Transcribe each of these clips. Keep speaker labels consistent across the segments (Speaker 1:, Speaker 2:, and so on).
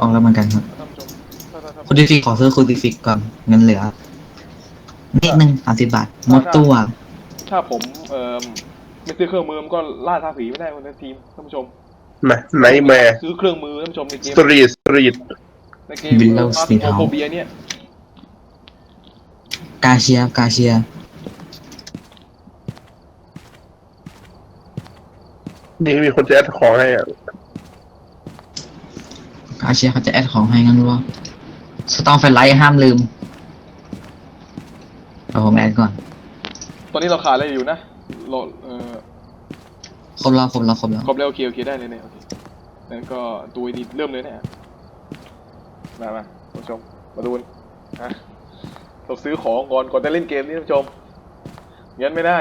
Speaker 1: ออกแล้วเหมือนกันครับ
Speaker 2: ท่านผู้ชมถ้าถ้าถ้า
Speaker 1: คูดิฟิกขอซื้อคูดิฟิกก่อนเงินเหลือนิดนึงสามสิบบาทหมดตัว
Speaker 2: ถ้าผมเอ่อไม่ซื้อเครื่องมือมันก็ล่าท้าผีไม่ได้คนในทีมท่านผู้ชม
Speaker 3: มาไนแมร์
Speaker 2: ซื้อเครื่องมือท่านผู้ชมในเก
Speaker 3: ส
Speaker 2: ม
Speaker 3: ตรีทสตรีท
Speaker 2: ในเกม
Speaker 1: Windows
Speaker 2: พาร์
Speaker 1: Street House
Speaker 2: โฟเบียเนี่ย
Speaker 1: กาเชียกาเชีย
Speaker 3: นี่มีคนจะแอดของให้อะ
Speaker 1: กาเชียเขาจะแอดของให้งั้นรู้ว่าสตองแฟลไลท์ห้ามลืมเอาผมแอดก่อน
Speaker 2: ตอนนี้เราขาดอะไรอยู่นะเราเอ่อ
Speaker 1: ครบแล้วครบแล้วครบแล้ว
Speaker 2: ครบแล้วโอเคโอเคได้เลยเนี่ยโอเคงั้นก็ตัวนี้เริ่มเลยเนี่ยมามาท่านผู้ชมมาดูนะเราซื้อของก่อนก่อนจะเล่นเกมนี้ท่านผู้ชมงั้นไม่ได้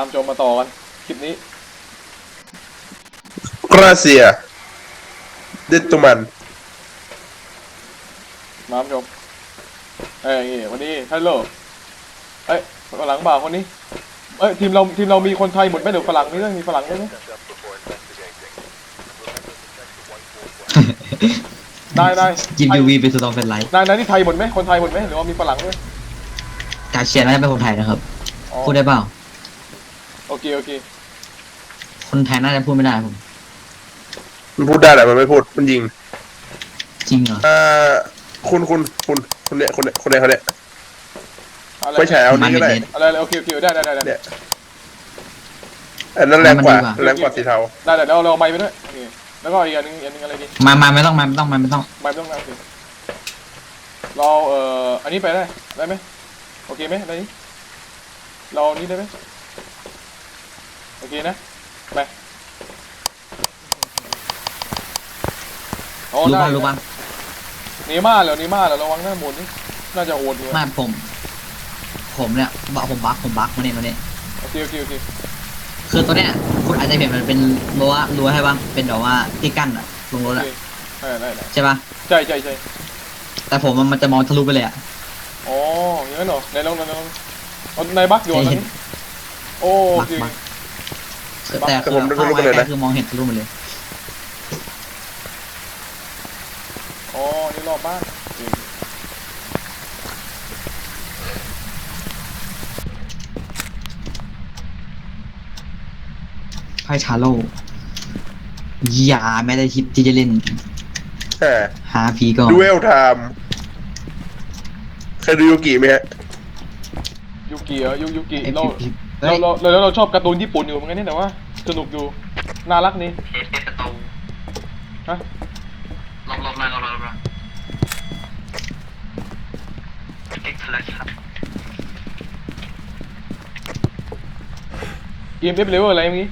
Speaker 2: าท่านผู้ชมมาต่อกันคลิปนี้
Speaker 3: กราเซียเดนตุมัน
Speaker 2: มาท่านผู้ชมเอ้ยนี่วันนี้ฮัลโหลเอ้ยฝรั่งบ่าวคนนี้เอ้ยทีมเราทีมเรามีคนไทยหมดไหมเดี๋ยวฝรั่งนี่ด้วยมีฝรั่งด้วยไหมได้ได้
Speaker 1: จิม
Speaker 2: ไทย
Speaker 1: ยูวีเป็นสตองแฟลไลท์
Speaker 2: นายนายที่ไทยหมดไหมคนไทยหมดไหมหรือว่ามีฝรั่งด้วย
Speaker 1: กาเชียน่าจะเป็นคนไทยนะครับ
Speaker 2: อ๋อ
Speaker 1: พูดได้เปล่า
Speaker 2: โอเค โอเค
Speaker 1: คนไทยน่าจะพูดไม่ได้ผม
Speaker 3: มันพูดได้แต่มันไม่พูด มันยิง
Speaker 1: จริงเหรอ
Speaker 3: อ่าคุณคุณคุณคุณเนี่ยคนเนี่ยคนเนี่ยคนเนี่ย
Speaker 2: อะไร
Speaker 3: ไม่ใช่เอานี้ก็ได้
Speaker 2: อะไรอะไรโอเค โอเค ได้ได้ได้ได้
Speaker 3: เนี่ยอันนั้นแรงกว่า
Speaker 1: มันดีกว่า
Speaker 3: แรงกว่าสีเทา
Speaker 2: ได้ได้เดี๋ยวเราเอาไม้ไปด้วยโอเคแล้วก็อีกอันนึงอีกอันนึงอะไรดี
Speaker 1: มามาไม่ต้องมาไม่ต้องมาไม่ต้อง
Speaker 2: ไม้ไม่ต้องนะโอเคเราเอ่อ อันนี้ไปได้ ได้ไหมโอเคไหมอะไรนี้เราอันนี้ได้ไหม โอเคนะ ไปอ๋อ
Speaker 1: รู้
Speaker 2: ได้
Speaker 1: ป่ะรู้ป่ะ
Speaker 2: เนม่าเหรอเนม่าเหรอระวังหน้าหมุนนี่น่าจะโหดอยู่
Speaker 1: ไมาผม ผมเนี่ยบักผมบักผมบักมาเนี่ยมาเนี่ย
Speaker 2: โอเคโอเคโอเค
Speaker 1: คือตัวเนี้ยคุณอาจจะเห็นมันเป็นรั้วรั้วให้บ้างเป็นแบบว่าที่กั้นอะลงร
Speaker 2: โอ
Speaker 1: ถ
Speaker 2: เค
Speaker 1: อะ
Speaker 2: ได้ได้ได้
Speaker 1: ใช่ป่ะ
Speaker 2: ใช่ใช่ใช่
Speaker 1: แต่ผมมันจะมองทะลุไปเลยอะ
Speaker 2: อ๋ออย่างนั้นเหรอในลองในลองเอาในบักอยู่ตอนนี้โอ้โอ
Speaker 1: บัก
Speaker 2: เค
Speaker 1: บัก แต่คือเข้าไปใกล้คือมองเห็นทะลุไปเลย
Speaker 2: อ๋อนี่รอบบ้านโอเค
Speaker 1: ไพ่ชาโลอย่าไม่ได้คิดที่จะเล่น
Speaker 3: แหม
Speaker 1: หาผีก่อน
Speaker 3: ดูเอลไทม์เคยดูยูกิไหมฮะ
Speaker 2: ยูกิเหรอยูยูกิ
Speaker 1: ไอ้
Speaker 2: เรา
Speaker 1: ผี
Speaker 2: เราเราเราเราชอบการ์ตูนญี่ปุ่นอยู่เหมือนกันนี่แต่ว่า สนุกอยู่น่ารักนี่ฮะ
Speaker 1: ลองลองมาลองมาเอ็กซ์แลชครับ
Speaker 2: เอ็มเอฟเลเวลอะไรเมื่อกี้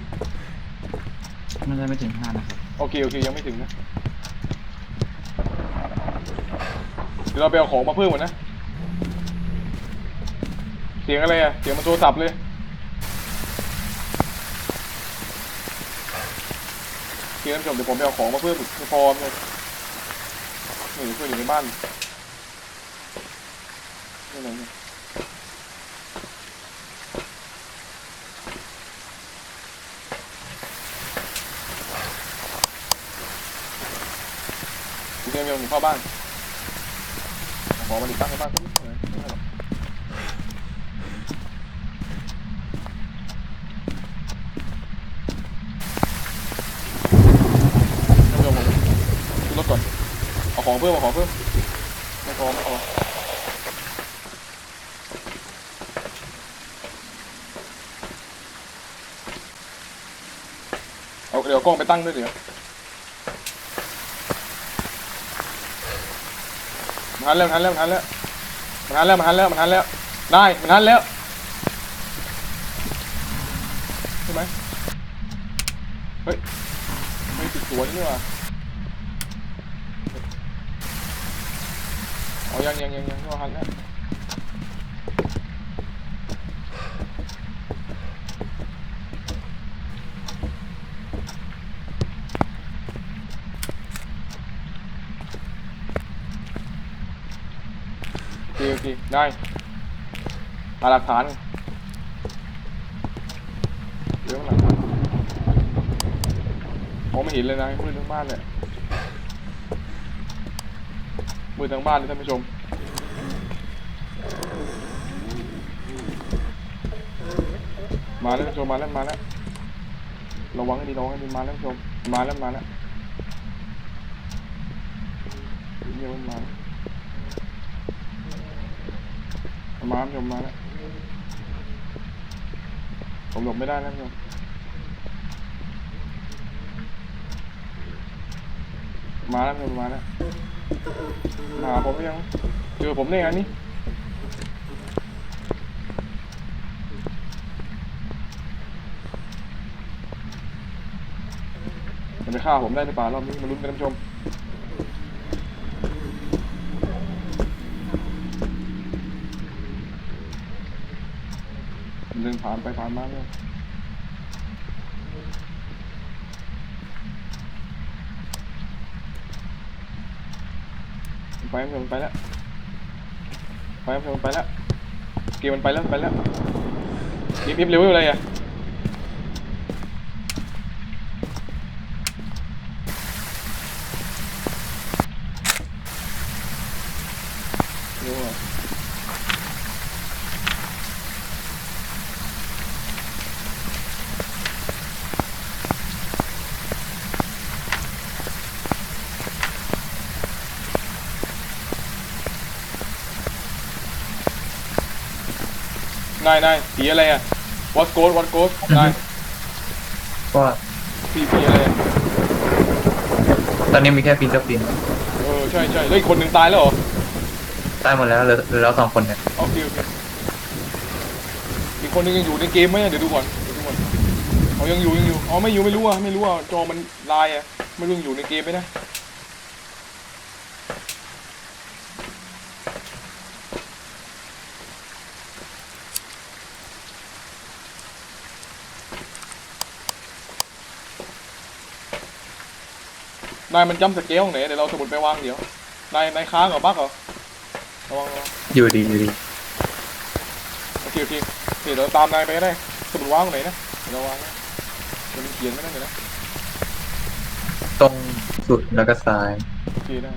Speaker 1: มันจะไม่ถึงห้านะครับ
Speaker 2: โอเคโอเคยังไม่ถึงนะเดี๋ยวเราไปเอาของมาเพิ่มก่อนนะ เสียงอะไรอะเสียงมันโทรศัพท์เลยโอเค ท่านผู้ชมเดี๋ยวผมไปเอาของมาเพิ่มอีกไม่พอเลยนี่เพื่อนอยู่ในบ้านนี่ไหนเนี่ยทีนี้ผมเข้าบ้านขอมาดิตั้งในบ้านก็ไม่เป็นไรไม่เป็นไรหรอกท่านผู้ชมผมขึ้นรถก่อนเอา ของเพิ่มเอาของเพิ่มไม่พอไม่พอเอาเดี๋ยวกล้องไปตั้งด้วยเดี๋ยวมันหันแล้วมันหันแล้วมันหันแล้วมันหันแล้วมันหันแล้วมันหันแล้วได้มันหันแล้วใช่ไหมเฮ้ยไม่ติดตัวนี่หว่าิได้มาหลักฐานเรื่องหลังมไม่เห็นเลยนะมืดทั้งบ้านเนี่ยมืดทั้งบ้านเลยท่านผู้ชมมาแล้วท่านผู้ชมมาแล้วมาแล้วระวังให้ดีระวังให้ดีมาแล้วท่านผู้ชมมาแล้วมาแล้วเดี๋ยวมันมา มาท่านผู้ชมมาแล้วผมหลบไม่ได้นะท่านผู้ชมมาแล้วท่านผู้ชมมาแล้วมาผมยังเจอผมได้ไงนี่มันจะฆ่าผมได้หรือเปล่ารอบนี้มาลุ้นกันท่านผู้ชม เดิน ผ่านไปผ่านมาเลยไปมันไปแล้วไปมันไปแล้วเกมมันไปแล้วไปแล้วรีบรีบเร็วเลยอะ นายนายสีอะไรอะ what ghost what ghost นาย
Speaker 4: ก็
Speaker 2: สีสีอะไรอะ
Speaker 4: ตอนนี้มีแค่ฟินเตอร์ฟิน
Speaker 2: เออใช่ใช่แล้วอีกคนหนึ่งตายแล้วเหรอ
Speaker 4: ตายหมดแล้วเหลือเหลือเราสองคนเนี่ย
Speaker 2: โอเคโอเคอีกคนหนึงยังอยู่ในเกมไหมอะเดี๋ยวดูก่อนเดี๋ยวดูก่อนเขายังอยู่ยังอยู่อ๋อไม่อยู่ไม่รู้อะไม่รู้อะจอมันลายอะไม่รู้ยังอยู่ในเกมไหมนะ นายมันจำสเกลตรงไหนเดี๋ยวเราสมุดไปวางเดี๋ยวนายนายค้างเหรอบั๊กเหรอระวังระวัง
Speaker 4: อยู่ดีอยู่ดี
Speaker 2: โอเคโอเคโอเคเดี๋ยวตามนายไปก็ได้สมุดวางตรงไหนนะเดี๋ยวเราวางนะเดี๋ยวมันเขียนไม่ได้เลยนะ
Speaker 4: ตรงสุดแล้วก็ซ้าย
Speaker 2: โอเคได้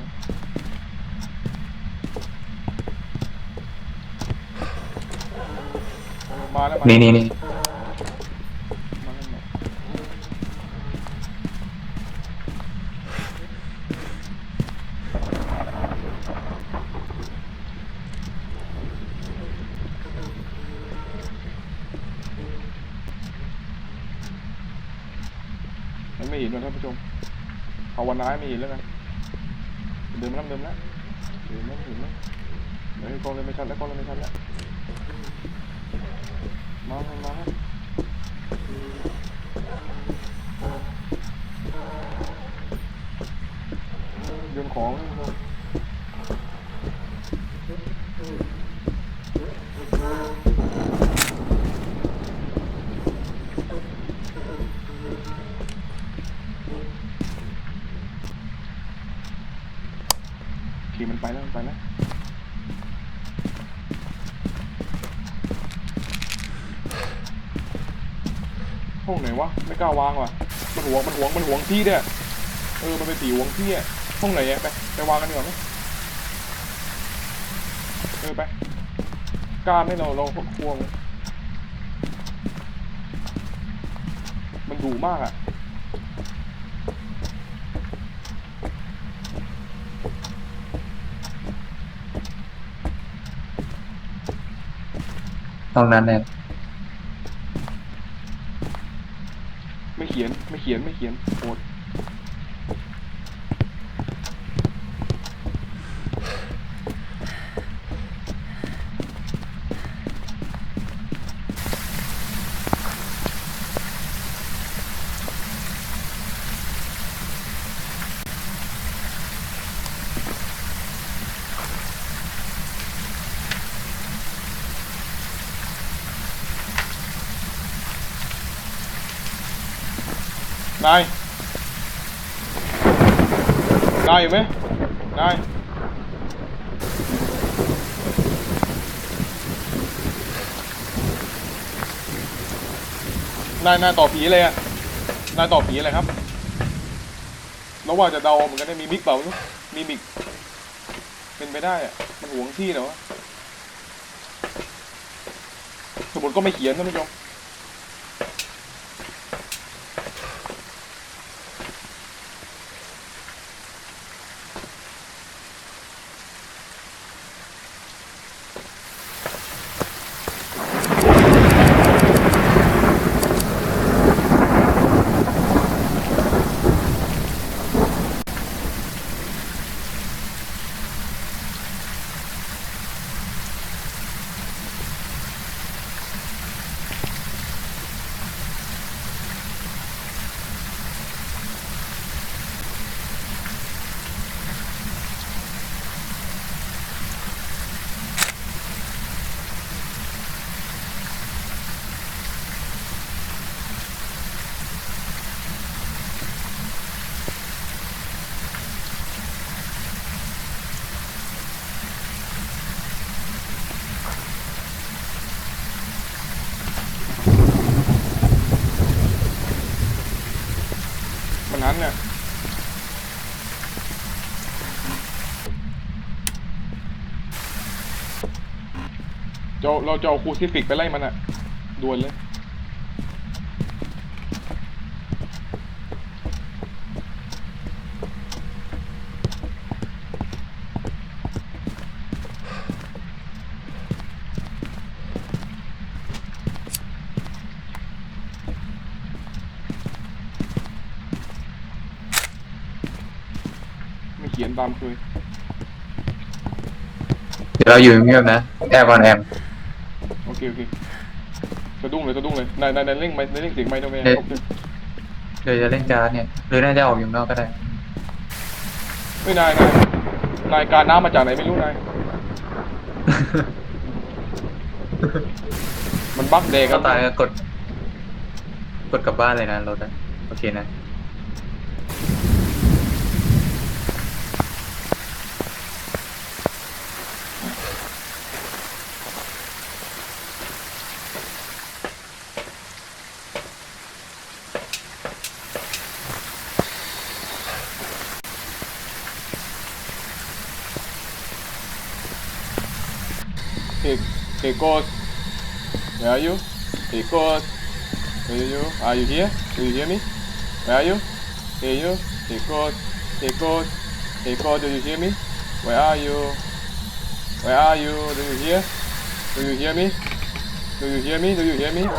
Speaker 2: มาแล้วมา
Speaker 4: นี่
Speaker 2: แล้ว
Speaker 4: นี่นี่
Speaker 2: ม ภาวนาให้มีแล้วกันดื่มแล้วดื่มแล้วเดิมแล้วดื่มแล้วเฮ้ยกล้องเลยไม่ชัดแล้วกล้องเลยไม่ชัดแล้วมาให้มาครับโยนของ ห้องไหนวะไม่กล้าวางว่ะมันหวงมันหวงมันหวงที่เนี่ยเออมันเป็นตีหวงที่อะห้องไหนอะไปไปวางกันดีกว่าไหมเออไปกล้าไม่เราเราควงมันดุมากอะ
Speaker 4: ตรงนั้นเนี่ย
Speaker 2: ไม่ เขียนไม่เขียนโหด นายนายอยู่ไหมนายนายนายต่อผีอะไรอะนายต่อผีอะไรครับเราว่าจะเดาเหมือนกันได้มีมิกเปล่ามีมิก เป็นไปได้อะมันหวงที่เหรอวะสมุดก็ไม่เขียนนะท่านผู้ชม เราเราจะเอาครูซิฟิกไปไล่มันอะดวนเลยไม่เขียนตามเคย
Speaker 4: เดี๋ยวเราอยู่เงียบๆนะ แอบก่อนแอม
Speaker 2: เคโอเคสะดุ้งเลยสะดุ้งเลยนายนายนายเร่งไมนายเร่งเสียงไมค์ทำไม
Speaker 4: เด็ด
Speaker 2: โอเค
Speaker 4: เดี๋ยวจะเล่นการ์ดเนี่ย หรือน่าจะออกอยู่นอกก็ได้
Speaker 2: ไม่นายนายนายการน้ำมาจากไหนไม่รู้นายมันบั๊กเดก
Speaker 4: ก็ตายก็กด กดกลับบ้านเลยนะรถอะโอเคนะ
Speaker 2: Ghost. Where are you? Ghost. Where are you? Are you here? Do you hear me? Where are you? Hey, you. Ghost. Hey, Ghost. Do you hear me? Where are you? Where are you? Do you hear? Do you hear me? Do you hear me? Do you hear me?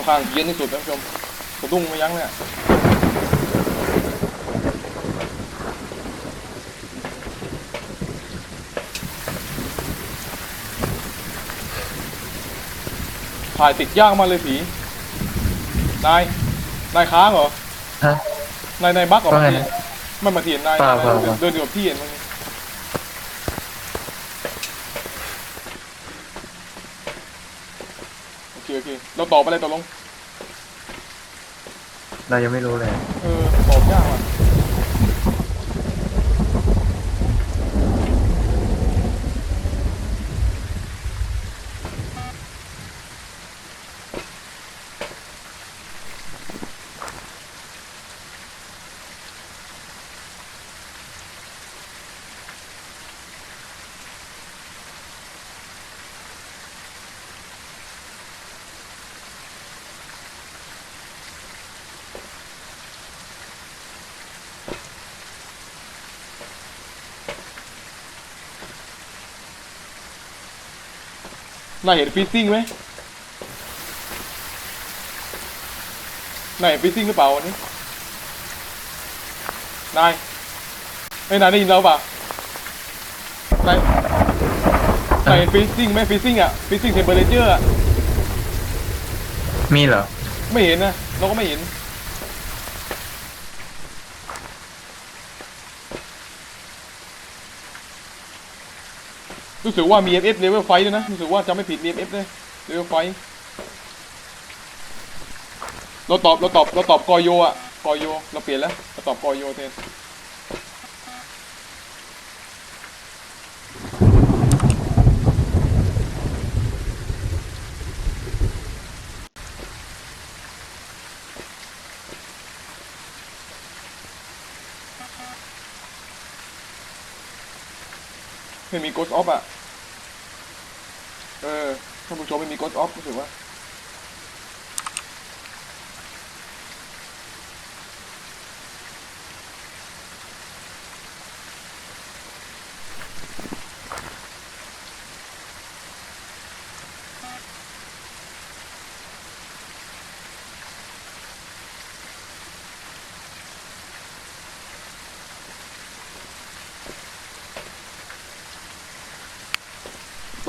Speaker 2: อนข้างเย็นที่สุดท่านผู้ชมสะดุ้งไม่ยั้งเลยอะถ่ายติดยากมากเลยผีนาย นายค้างเหรอ
Speaker 4: ฮะ
Speaker 2: นายนายบั๊กเหรอ
Speaker 4: ว่าไง
Speaker 2: เมื่อกี้
Speaker 4: นะ
Speaker 2: ไม่มาเถียนนาย
Speaker 4: เปล่าเปล่า
Speaker 2: เดิน
Speaker 4: เปล่า
Speaker 2: เดินอยู่กับพี่เห็นมั้งโอ เคโอเคเราตอบอะไรตกลง
Speaker 4: เรายังไม่รู้เลย
Speaker 2: เออตอบยากว่ะ นายเห็นฟิซซิ่งไหมนายเห็นฟิซซิ่งหรือเปล่าวันนี้ นายไอ้ยนายได้ยินเราเปล่านายนายเห็นฟิซซิ่งไหมฟิซซิ่งอะฟิซซิ่งเทมเปอเรเจอร์อะ
Speaker 4: มีเหรอ
Speaker 2: ไม่เห็นนะ เราก็ไม่เห็น รู้สึกว่ามี FF level ไฟด้วยนะ รู้สึกว่าจะไม่ผิดมี FF เลย level ไฟเราตอบเราตอบเราตอบกอโยอะกอโย เราเปลี่ยนแล้วเราตอบกอโยเทน ไม่มีโกสออฟอะ เออท่านผู้ชมไม่มีโกสออฟรู้สึกว่า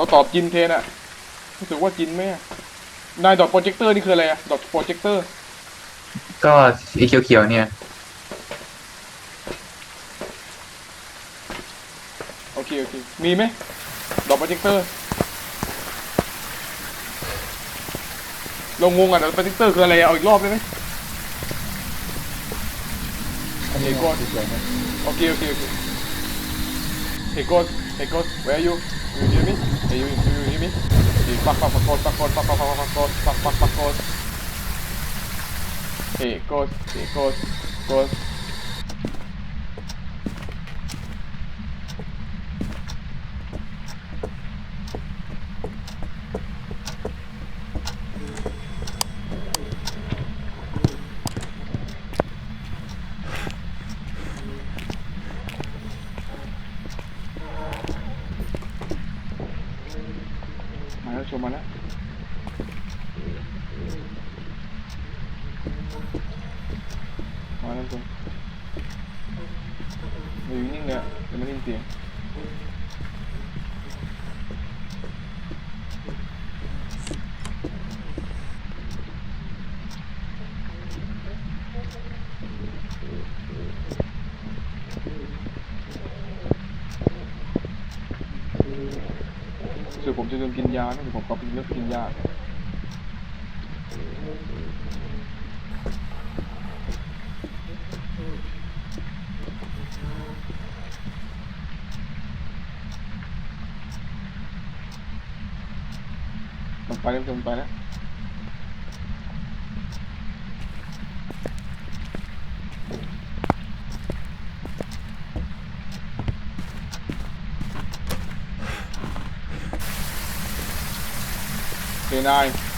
Speaker 2: เราตอบจินเทนอะรู้สึกว่าจินไหมอะนายดอทโปรเจคเตอร์นี่คืออะไรอะดอทโปรเจคเตอร์
Speaker 4: ก็ไอเขียวๆเนี่ย
Speaker 2: โอเคโอเค มีไหมดอทโปรเจคเตอร์ เรางงอะดอทโปรเจคเตอร์คืออะไรอะเอาอีกรอบได้ไหม Hey God โอเคโอเคโอเค Hey God Hey, close. Where are you? Do you hear me? Hey, you, do you hear me? Hey, fuck, fuck, fuck, close, fuck, close, fuck, fuck, fuck, fuck, close, fuck, fuck, fuck. Hey, close. Hey, close. Close. Asómala. Ahora entonces. Adivininga, de ยนกินยาเนี่ยผมก็ไปยศกกินยามันไปแล้วมันไปแล้ว 29.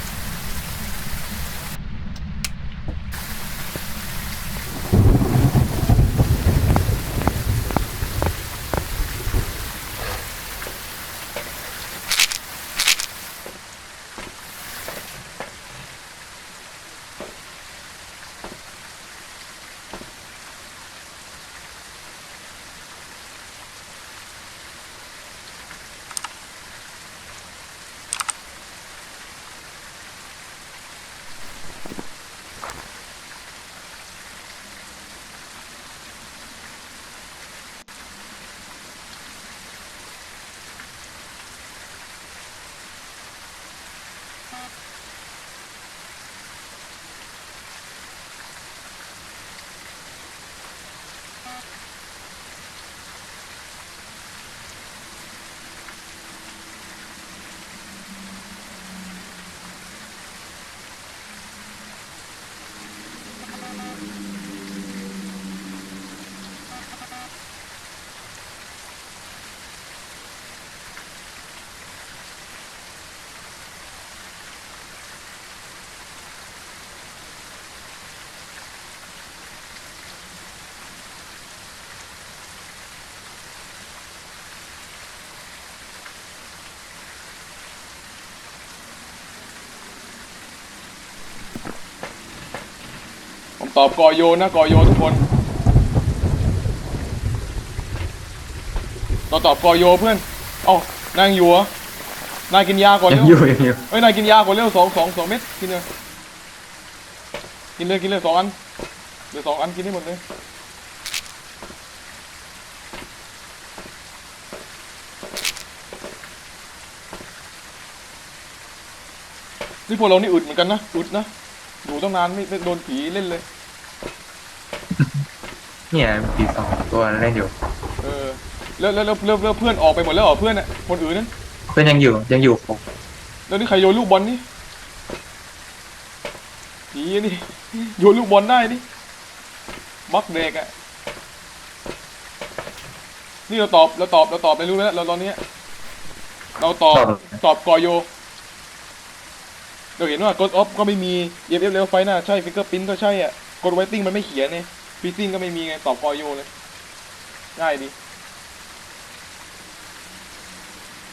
Speaker 2: ตอบกอโยนะกอโยทุกคนเราตอบกอโยเพื่อนเอ้านางอยู่เหรอนายกินยาก่อน
Speaker 4: ยั
Speaker 2: เร็
Speaker 4: ง
Speaker 2: ว
Speaker 4: อยู่ยังอยู่
Speaker 2: เอ้ยนายกินยาก่อนเร็วสองสองสองเม็ดกินเลยกินเลยกินเลยสองอันเดี๋ยวสองอันกินให้หมดเลยนี่พวกเรานี่อึดเหมือนกันนะอึดนะอยู่ตั้งนานไม่ไม่โดนผีเล่นเลย
Speaker 4: เนี่ยปีสองตัวเล่นอยู่
Speaker 2: เออแล้วแล้วแล้วแล้วแล้วเพื่อนออกไปหมดแล้วเหรอเพื่อนอะคนอื่นนั้น
Speaker 4: เพื่อนยังอยู่ยังอยู่ครบ
Speaker 2: แล้วนี่ใครโยนลูกบอลนี่ผีนี่โยนลูกบอลได้นี่บักเด็กอะนี่นี่เราตอบเราตอบเราตอบไม่รู้แล้วเราตอนเนี้ยเราตอบตอบกอโยเราเห็นว่ากดออฟก็ไม่มี EFF เลวไฟหน้าใช่ฟิกเกอร์พินก็ใช่อะกดไวติ้งมันไม่เขียนเนี่ย ฟิซซิ่งก็ไม่มีไง ตอบกอโยเลย ง่ายดี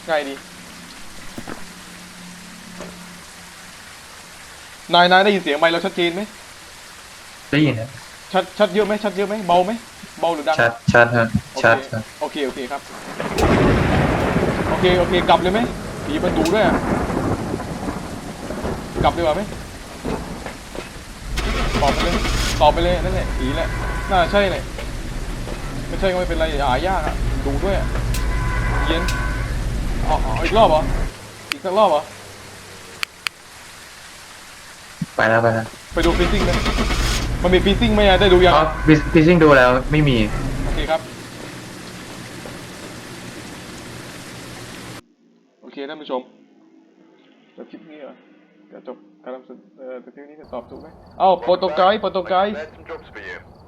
Speaker 2: ง่ายดี นายนายได้ยินเสียงไมค์เราชัดเจนไหม
Speaker 4: ได้ยินนะ
Speaker 2: ชัดชัดเยอะไหมชัดเยอะไหมเบาไหมเบาหรือดัง
Speaker 4: ชัดชัดฮะ
Speaker 2: โอ
Speaker 4: ชัด
Speaker 2: เค
Speaker 4: ฮะ
Speaker 2: โอเค โอเคครับ โอเค โอเค กลับเลยไหมผีมันดูด้วยอะกลับดีกว่าไหม ตอบไปเลยตอบไปเลยนั่นแหละผีแหละน่าใช่เลยไม่ใช่ก็ไม่เป็นไรหายากอะดูด้วยอะเย็นอ๋ออ๋ออีกรอบเหรออีกสักรอบเหรอ
Speaker 4: ไปแล้วไปแล้ว
Speaker 2: ไปดูฟิซซิ่งไหมมันมีฟิซซิ่งไหมอะได้ดูยัง
Speaker 4: อ๋อฟิซซิ่งดูแล้วไม่มี
Speaker 2: โอเคครับโอเคท่านผู้ชมจบคลิปนี้เหรอจะจบการนำเสนอเอ่อแต่คลิปนี้จะตอบ ถูกไหมเอ้าโปรโตไกด์โปรโตไกด์
Speaker 5: There's some jobs for you.